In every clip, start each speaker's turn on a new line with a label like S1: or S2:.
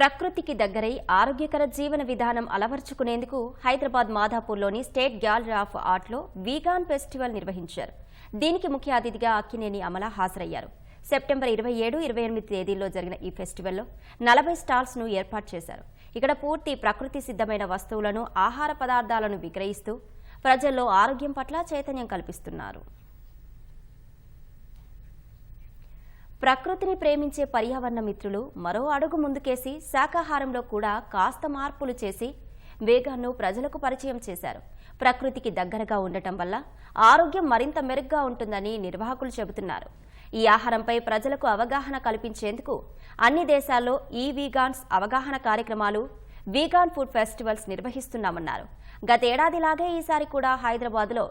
S1: ప్రకృతికి దగ్గరై ఆరోగ్యకర జీవన విధానం అలవర్చుకునేందుకు హైదరాబాద్ మాధాపూర్లోని స్టేట్ గ్యాలరీ ఆఫ్ ఆర్ట్లో వీగాన్ ఫెస్టివల్ నిర్వహించారు. దీనికి ముఖ్య అతిథిగా అక్కినేని అమల హాజరయ్యారు. సెప్టెంబర్ ఇరవై ఏడు ఇరవై ఎనిమిది తేదీల్లో జరిగిన ఈ ఫెస్టివల్లో నలభై స్టాల్స్ను ఏర్పాటు చేశారు. ఇక్కడ పూర్తి ప్రకృతి సిద్ధమైన వస్తువులను ఆహార పదార్థాలను విక్రయిస్తూ ప్రజల్లో ఆరోగ్యం పట్ల చైతన్యం కల్పిస్తున్నారు. ప్రకృతిని ప్రేమించే పర్యావరణ మిత్రులు మరో అడుగు ముందుకేసి శాకాహారంలో కూడా కాస్త మార్పులు చేసి వేగాన్ను ప్రజలకు పరిచయం చేశారు. ప్రకృతికి దగ్గరగా ఉండటం వల్ల ఆరోగ్యం మరింత మెరుగ్గా ఉంటుందని నిర్వాహకులు చెబుతున్నారు. ఈ ఆహారంపై ప్రజలకు అవగాహన కల్పించేందుకు అన్ని దేశాల్లో ఈ వీగాన్స్ అవగాహన కార్యక్రమాలు వీగాన్ ఫుడ్ ఫెస్టివల్స్ నిర్వహిస్తున్నామన్నారు. గతేడాదిలాగే ఈసారి కూడా హైదరాబాద్లో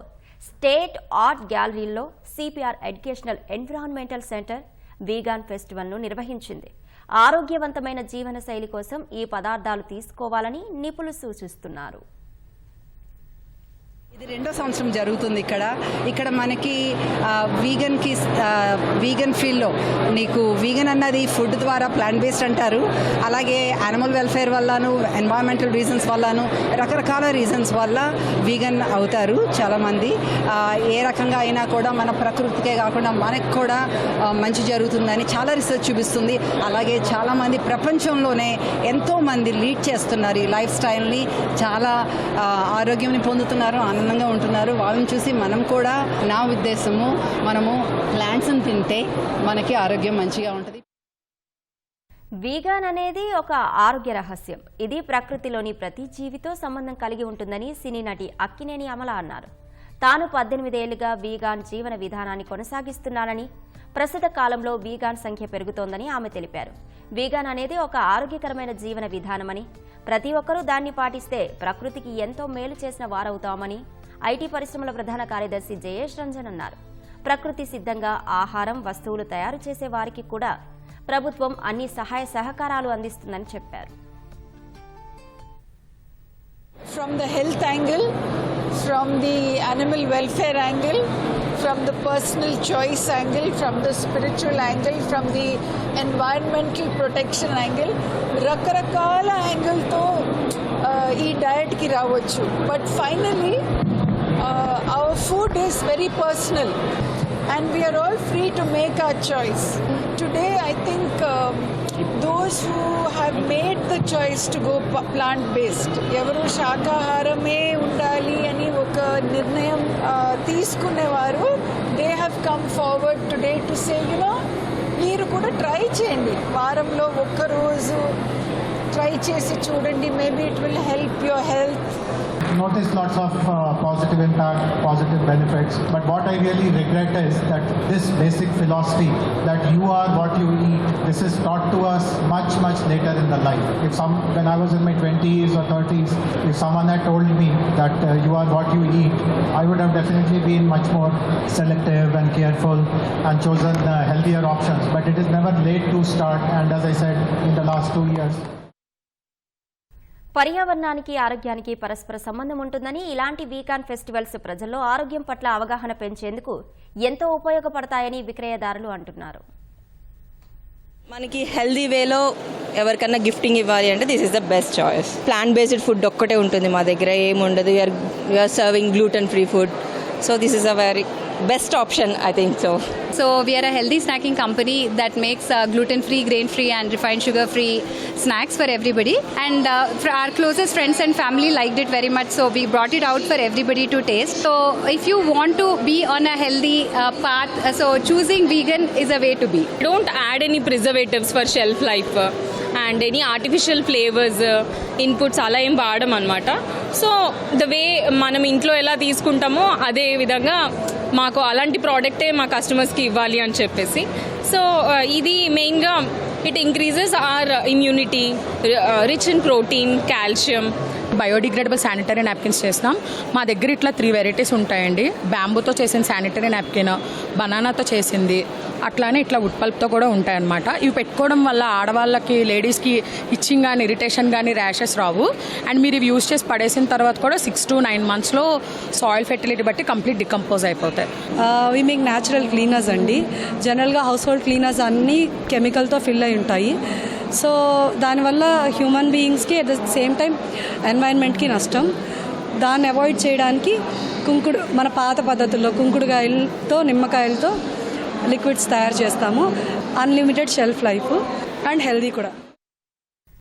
S1: స్టేట్ ఆర్ట్ గ్యాలరీలో CPR educational environmental centre vegan ఫెస్టివల్ను నిర్వహించింది. ఆరోగ్యవంతమైన జీవన శైలి కోసం ఈ పదార్థాలు తీసుకోవాలని నిపుణులు సూచిస్తున్నారు.
S2: ఇది రెండో సంవత్సరం జరుగుతుంది ఇక్కడ. ఇక్కడ మనకి వీగన్కి వీగన్ ఫీల్డ్లో నీకు వీగన్ అన్నది ఫుడ్ ద్వారా ప్లాంట్ బేస్డ్ అంటారు. అలాగే యానిమల్ వెల్ఫేర్ వల్లను ఎన్వైరన్మెంటల్ రీజన్స్ వల్లను రకరకాల రీజన్స్ వల్ల వీగన్ అవుతారు చాలామంది. ఏ రకంగా అయినా కూడా మన ప్రకృతికే కాకుండా మనకు కూడా మంచి జరుగుతుందని చాలా రీసెర్చ్ చూపిస్తుంది. అలాగే చాలామంది ప్రపంచంలోనే ఎంతోమంది లీడ్ చేస్తున్నారు ఈ లైఫ్ స్టైల్ని చాలా ఆరోగ్యంని పొందుతున్నారు ఆనందంగా ఉంటున్నారు. వాళ్ళని చూసి మనం కూడా నా ఉద్దేశము మనము ప్లాంట్స్ని తింటే మనకి ఆరోగ్యం మంచిగా ఉంటుంది.
S1: వీగాన్ అనేది ఒక ఆరోగ్య రహస్యం. ఇది ప్రకృతిలోని ప్రతి జీవితో సంబంధం కలిగి ఉంటుందని సినీ నటి అక్కినేని అమల అన్నారు. తాను పద్దెనిమిదేళ్ళుగా వీగాన్ జీవన విధానాన్ని కొనసాగిస్తున్నానని ప్రస్తుత కాలంలో వీగాన్ సంఖ్య పెరుగుతోందని ఆమె తెలిపారు. వీగాన్ అనేది ఒక ఆరోగ్యకరమైన జీవన విధానమని ప్రతి ఒక్కరూ దాన్ని పాటిస్తే ప్రకృతికి ఎంతో మేలు చేసిన వారవుతామని ఐటీ పరిశ్రమల ప్రధాన కార్యదర్శి జయేష్ రంజన్ అన్నారు ప్రకృతి సిద్ధంగా ఆహారం వస్తువులు తయారు చేసే వారికి కూడా ప్రభుత్వం అన్ని సహాయ సహకారాలు అందిస్తుందని చెప్పారు.
S3: From the health angle from the animal welfare angle from the personal choice angle from the spiritual angle from the environmental protection angle రకరకాల యాంగిల్తో ఈ డయట్కి రావచ్చు. But finally our food is very personal and we are all free to make our choice. Today, I think um, those who have made the choice to go plant based, ఎవరు శాకాహారమే ఉండాలి అని ఒక నిర్ణయం తీసుకునేవారు they have come forward today to say you know మీరు కూడా try చేయండి. వారంలో ఒక్కరోజు ట్రై చేసి చూడండి. Maybe it will help your health
S4: notice lots of uh, positive impact, positive benefits. But what I really regret is that this basic philosophy that you are what you eat, this is taught to us much, much later in the life. If some, when I was in my 20s or 30s, if someone had told me that uh, you are what you eat, I would have definitely been much more selective and careful and chosen uh, healthier options. But it is never late to start. And as I said, in the last two years,
S1: పర్యావరణానికి ఆరోగ్యానికి పరస్పర సంబంధం ఉంటుందని ఇలాంటి వీకాన్ festivals ప్రజల్లో ఆరోగ్యం పట్ల అవగాహన పెంచేందుకు ఎంతో ఉపయోగపడతాయని విక్రయదారులు అంటున్నారు.
S5: మనకి హెల్దీ వేలో ఎవరికన్నా గిఫ్టింగ్ ఇవ్వాలి అంటే this is the best choice. Plant based food ఒక్కటే ఉంటుంది మా దగ్గర ఏమి ఉండదు you're you're serving gluten free food. So this is a very best option I think so
S6: so we're a healthy snacking company that makes gluten free grain free and refine sugar free snacks for everybody and our closest friends and family like it very much so we brought it out for everybody to taste so if you want to be on a healthy path so choosing vegan is a way
S7: to be don't add any preservatives for shelf life and any artificial flavours inputs అలా ఏం వాడడం అనమాట so the way మనం ఇంట్లో ఎలా తీసుకుంటామో అదే విధంగా మాకు అలాంటి ప్రోడక్టే మా కస్టమర్స్కి ఇవ్వాలి అని చెప్పేసి. సో ఇది మెయిన్గా it increases our immunity rich in protein calcium.
S8: Biodegradable sanitary napkins చేసినాం. మా దగ్గర ఇట్లా త్రీ వెరైటీస్ ఉంటాయండి. బ్యాంబూతో చేసిన శానిటరీ నాప్కిన్ బనానాతో చేసింది అట్లానే ఇట్లా ఉట్పల్ప్తో కూడా ఉంటాయన్నమాట. ఇవి పెట్టుకోవడం వల్ల ఆడవాళ్ళకి లేడీస్కి ఇచ్చింగ్ కానీ ఇరిటేషన్ కానీ ర్యాషెస్ రావు. అండ్ మీరు ఇవి యూజ్ చేసి పడేసిన తర్వాత కూడా సిక్స్ టు నైన్ మంత్స్లో సాయిల్ ఫెర్టిలిటీ బట్టి కంప్లీట్ డికంపోజ్ అయిపోతాయి.
S9: వి మీకు న్యాచురల్ క్లీనర్స్ అండి. జనరల్గా హౌస్ హోల్డ్ క్లీనర్స్ అన్నీ కెమికల్తో ఫిల్ అయి ఉంటాయి. సో దానివల్ల హ్యూమన్ బీయింగ్స్కి అట్ ద సేమ్ టైం ఎన్వైరన్మెంట్కి నష్టం. దాన్ని అవాయిడ్ చేయడానికి కుంకుడు మన పాత పద్ధతుల్లో కుంకుడుకాయలతో నిమ్మకాయలతో లిక్విడ్స్ తయారు చేస్తాము. Unlimited shelf life and healthy కూడా.